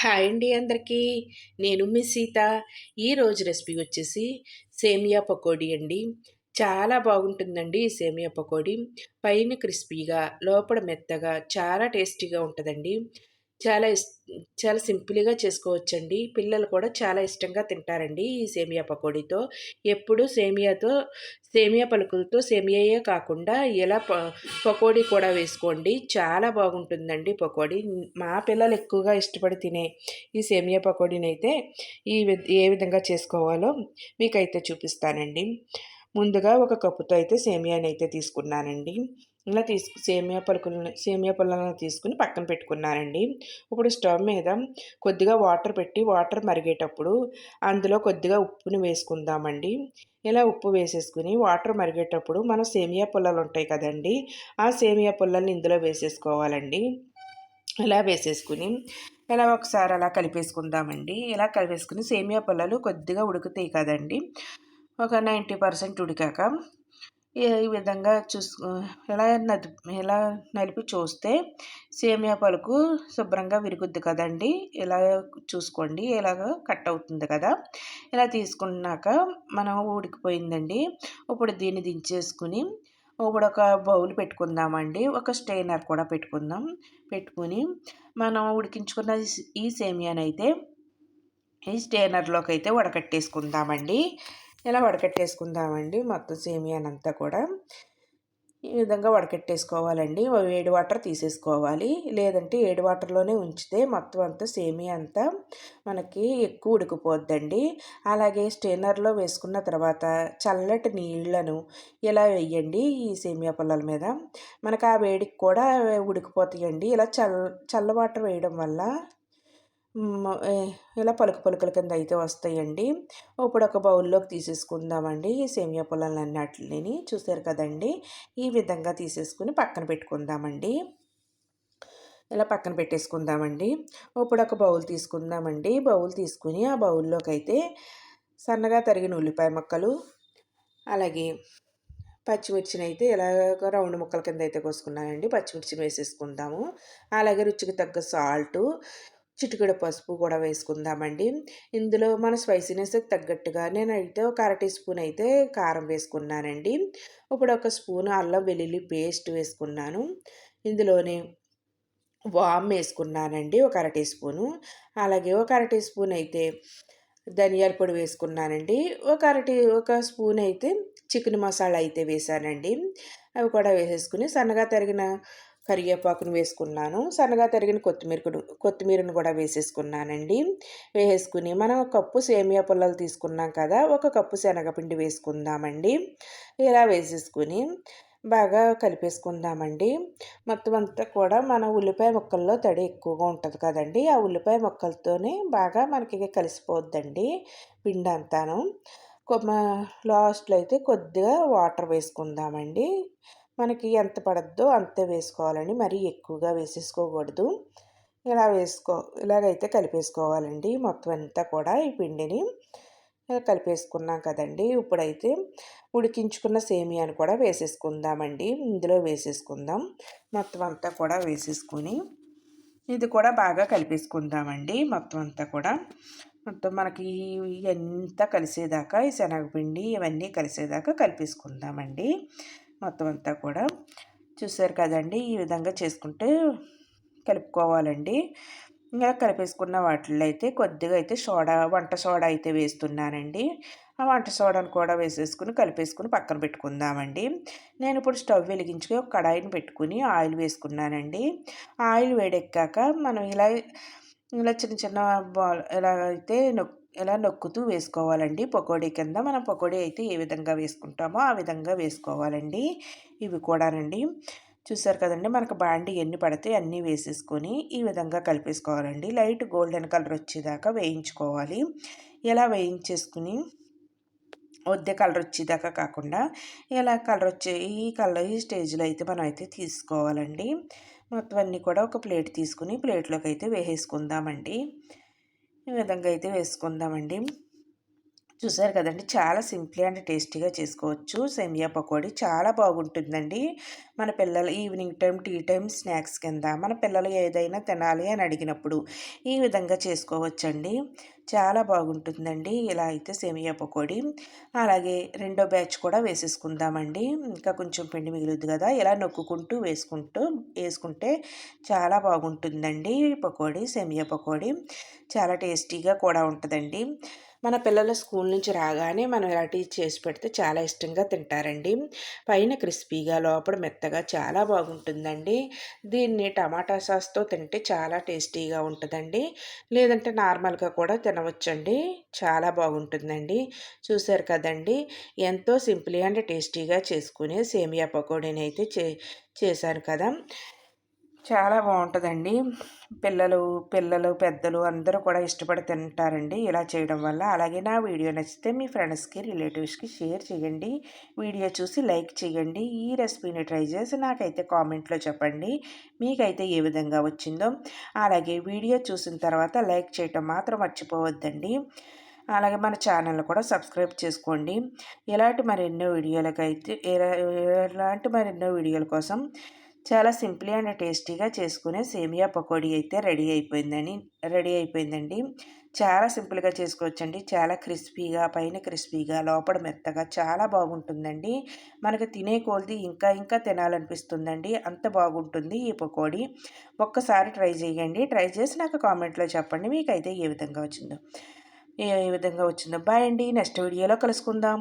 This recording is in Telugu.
హాయ్ అండి అందరికీ. నేను మీ సీత. ఈరోజు రెసిపీ వచ్చేసి సేమియా పకోడీ అండి. చాలా బాగుంటుందండి ఈ సేమియా పకోడీ. పైన క్రిస్పీగా లోపల మెత్తగా చాలా టేస్టీగా ఉంటుందండి. చాలా ఇస్ చాలా సింపుల్గా చేసుకోవచ్చండి. పిల్లలు కూడా చాలా ఇష్టంగా తింటారండి ఈ సేమియా పకోడీతో. ఎప్పుడు సేమియాతో సేమియా పలుకులతో సేమియాయే కాకుండా ఇలా పకోడీ కూడా వేసుకోండి. చాలా బాగుంటుందండి పకోడీ. మా పిల్లలు ఎక్కువగా ఇష్టపడి తినే ఈ సేమియా పకోడీని అయితే ఈ ఏ విధంగా చేసుకోవాలో మీకైతే చూపిస్తానండి. ముందుగా ఒక కప్పుతో అయితే సేమియాని అయితే తీసుకున్నానండి. ఇలా తీసుకు సేమియా పలుకులను సేమియా పళ్ళను తీసుకుని పక్కన పెట్టుకున్నానండి ఇప్పుడు స్టవ్ మీద కొద్దిగా వాటర్ పెట్టి వాటర్ మరిగేటప్పుడు అందులో కొద్దిగా ఉప్పుని వేసుకుందామండి. ఇలా ఉప్పు వేసేసుకుని వాటర్ మరిగేటప్పుడు మన సేమియా పుల్లలు ఉంటాయి కదండి ఆ సేమియా పుల్లల్ని ఇందులో వేసేసుకోవాలండి. ఇలా వేసేసుకుని ఇలా ఒకసారి అలా కలిపేసుకుందామండి. ఇలా కలిపేసుకుని సేమియా పుల్లలు కొద్దిగా ఉడుకుతాయి కదండి ఒక నైంటీ పర్సెంట్ ఉడికాక ఈ విధంగా చూసు ఎలా నది ఎలా నలిపి చూస్తే సేమియా పలుకు శుభ్రంగా విరుగుద్ది కదండి. ఇలా చూసుకోండి. ఇలాగ కట్ అవుతుంది కదా. ఇలా తీసుకున్నాక మనం ఉడికిపోయిందండి. ఇప్పుడు దీన్ని దించేసుకుని ఇప్పుడు ఒక బౌల్ పెట్టుకుందామండి. ఒక స్టెయినర్ కూడా పెట్టుకుందాం. పెట్టుకుని మనం ఉడికించుకున్న ఈ సేమియానైతే ఈ స్టెయినర్లోకి అయితే వడకట్టేసుకుందామండి. ఇలా వడకట్టేసుకుందామండి మొత్తం సేమియానంతా కూడా. ఈ విధంగా వడకట్టేసుకోవాలండి. వేడి వాటర్ తీసేసుకోవాలి. లేదంటే ఏడు వాటర్లోనే ఉంచితే మొత్తం అంతా సేమియా అంతా మనకి ఎక్కువ ఉడికిపోద్దండి. అలాగే స్టెయినర్లో వేసుకున్న తర్వాత చల్లటి నీళ్ళను ఇలా వేయండి ఈ సేమియా పొలాల మీద. మనకు ఆ వేడికి కూడా ఉడికిపోతాయండి. ఇలా చల్ల చల్ల వాటర్ వేయడం వల్ల ఇలా పలుకు పలుకుల కింద అయితే వస్తాయండి. ఇప్పుడు ఒక బౌల్లోకి తీసేసుకుందామండి. ఈ సేమియా పొలాలన్నిటిని చూసారు కదండి. ఈ విధంగా తీసేసుకుని పక్కన పెట్టుకుందామండి. ఇలా పక్కన పెట్టేసుకుందామండి. ఇప్పుడు ఒక బౌల్ తీసుకుందామండి. బౌల్ తీసుకుని ఆ బౌల్లోకి అయితే సన్నగా తరిగిన ఉల్లిపాయ ముక్కలు అలాగే పచ్చిమిర్చిని అయితే ఇలాగ రౌండ్ ముక్కల కింద అయితే కోసుకున్నానండి. పచ్చిమిర్చిని వేసేసుకుందాము. అలాగే రుచికి తగ్గ సాల్టు చిటికెడు పసుపు కూడా వేసుకుందామండి. ఇందులో మన స్పైసీనెస్కి తగ్గట్టుగా నేనైతే ఒక అర టీ స్పూన్ అయితే కారం వేసుకున్నానండి. ఇప్పుడు ఒక స్పూన్ అల్లం వెల్లుల్లి పేస్ట్ వేసుకున్నాను. ఇందులోనే వామ్ వేసుకున్నానండి ఒక అర టీ స్పూను. అలాగే ఒక అర టీ స్పూన్ అయితే ధనియాల పొడి వేసుకున్నానండి. ఒక అరటి ఒక స్పూన్ అయితే చికెన్ మసాలా అయితే వేసానండి. అవి కూడా వేసేసుకుని సన్నగా తరిగిన కరివేపాకును వేసుకున్నాను. సన్నగా తరిగిన కొత్తిమీర కొత్తిమీరను కూడా వేసేసుకున్నానండి. వేసుకుని మనం కప్పు సేమియా పుల్లలు తీసుకున్నాం కదా ఒక కప్పు శనగపిండి వేసుకుందామండి. ఇలా వేసేసుకుని బాగా కలిపేసుకుందామండి. మొత్తం అంతా కూడా మన ఉల్లిపాయ ముక్కల్లో తడి ఎక్కువగా ఉంటుంది కదండి ఆ ఉల్లిపాయ ముక్కలతోనే బాగా మనకి కలిసిపోద్దండి పిండి అంతాను. లాస్ట్లో అయితే కొద్దిగా వాటర్ వేసుకుందామండి. మనకి ఎంత పడద్దో అంతే వేసుకోవాలండి. మరీ ఎక్కువగా వేసేసుకోకూడదు. ఇలా వేసుకో ఇలాగైతే కలిపేసుకోవాలండి. మొత్తం అంతా కూడా ఈ పిండిని కలిపేసుకున్నాం కదండి. ఇప్పుడైతే ఉడికించుకున్న సేమియాను కూడా వేసేసుకుందామండి. ఇందులో వేసేసుకుందాం. మొత్తం అంతా కూడా వేసేసుకుని ఇది కూడా బాగా కలిపేసుకుందామండి. మొత్తం అంతా కూడా. మొత్తం మనకి ఎంత కలిసేదాకా ఈ శనగపిండి ఇవన్నీ కలిసేదాకా కలిపేసుకుందామండి. మొత్తం అంతా కూడా చూసారు కదండి. ఈ విధంగా చేసుకుంటే కలుపుకోవాలండి. ఇంకా కలిపేసుకున్న వాటిల్లో అయితే కొద్దిగా అయితే సోడా వంట సోడా అయితే వేస్తున్నానండి. ఆ వంట సోడాను కూడా వేసేసుకుని కలిపేసుకుని పక్కన పెట్టుకుందామండి. నేను ఇప్పుడు స్టవ్ వెలిగించుకొని ఒక కడాయిని పెట్టుకుని ఆయిల్ వేసుకున్నానండి. ఆయిల్ వేడెక్కాక మనం ఇలా ఇలా చిన్న చిన్న బాల్ ఎలా అయితే నొక్కి ఇలా నొక్కుతూ వేసుకోవాలండి? పకోడీ కింద మనం పకోడీ అయితే ఏ విధంగా వేసుకుంటామో ఆ విధంగా వేసుకోవాలండి. ఇవి కూడానండి. చూసారు కదండి మనకు బాండి ఎన్ని పడితే అన్నీ వేసేసుకొని ఈ విధంగా కలిపేసుకోవాలండి. లైట్ గోల్డెన్ కలర్ వచ్చేదాకా వేయించుకోవాలి. ఇలా వేయించేసుకుని? వద్దే కలర్ వచ్చేదాకా కాకుండా ఇలా కలర్ వచ్చే ఈ కలర్ ఈ స్టేజ్లో అయితే మనం అయితే తీసుకోవాలండి. మొత్తం అన్నీ కూడా ఒక ప్లేట్ తీసుకుని ప్లేట్లోకి అయితే వేసేసుకుందామండి. ఈ విధంగా అయితే వేసుకుందామండి. చూసారు కదండి! చాలా సింప్లీ అండ్ టేస్టీగా చేసుకోవచ్చు. సేమియా పకోడీ చాలా బాగుంటుందండి. మన పిల్లలు evening time tea time snacks కింద మన పిల్లలు ఏదైనా తినాలి అని అడిగినప్పుడు ఈ విధంగా చేసుకోవచ్చండి. చాలా బాగుంటుందండి. ఇలా అయితే సేమియా పకోడీ. అలాగే రెండో బ్యాచ్ కూడా వేసేసుకుందామండి. ఇంకా కొంచెం పిండి మిగులుద్ది కదా! ఇలా నొక్కుకుంటూ వేసుకుంటూ వేసుకుంటే చాలా బాగుంటుందండి పకోడీ సేమియా పకోడీ. చాలా టేస్టీగా కూడా ఉంటుందండి. మన పిల్లల స్కూల్ నుంచి రాగానే మనం ఇలాంటివి చేసి పెడితే చాలా ఇష్టంగా తింటారండి. పైన క్రిస్పీగా లోపల మెత్తగా చాలా బాగుంటుందండి. దీన్ని టమాటా సాస్తో తింటే చాలా టేస్టీగా ఉంటుందండి. లేదంటే నార్మల్గా కూడా తినవచ్చండి. చాలా బాగుంటుందండి. చూసారు కదండి. ఎంతో సింపుల్ అండ్ టేస్టీగా చేసుకునే సేమియా పకోడీని అయితే చే చేశాను కదా. చాలా బాగుంటుందండి. పిల్లలు పిల్లలు పెద్దలు అందరూ కూడా ఇష్టపడి తింటారండి ఇలా చేయడం వల్ల. అలాగే నా వీడియో నచ్చితే మీ ఫ్రెండ్స్కి రిలేటివ్స్కి షేర్ చేయండి. వీడియో చూసి లైక్ చేయండి. ఈ రెసిపీని ట్రై చేసి నాకైతే కామెంట్లో చెప్పండి. మీకైతే ఏ విధంగా వచ్చిందో. అలాగే వీడియో చూసిన తర్వాత లైక్ చేయటం మాత్రం మర్చిపోవద్దండి. అలాగే మన ఛానల్ కూడా సబ్స్క్రైబ్ చేసుకోండి. ఇలాంటి మరెన్నో వీడియోలకైతే ఇలాంటి మరెన్నో వీడియోల కోసం చాలా సింపుల్ అండ్ టేస్టీగా చేసుకునే సేమియా పకోడీ అయితే రెడీ అయిపోయిందని రెడీ అయిపోయిందండి. చాలా సింపుల్గా చేసుకోవచ్చండి. చాలా క్రిస్పీగా పైన క్రిస్పీగా లోపల మెత్తగా చాలా బాగుంటుందండి. మనకు తినే కోల్ది ఇంకా ఇంకా తినాలనిపిస్తుందండి. అంత బాగుంటుంది ఈ పకోడీ. ఒక్కసారి ట్రై చేయండి. ట్రై చేసి నాకు కామెంట్లో చెప్పండి మీకైతే ఏ విధంగా వచ్చిందో. ఏ విధంగా వచ్చిందో. బాయ్ అండి. నెక్స్ట్ వీడియోలో కలుసుకుందాం.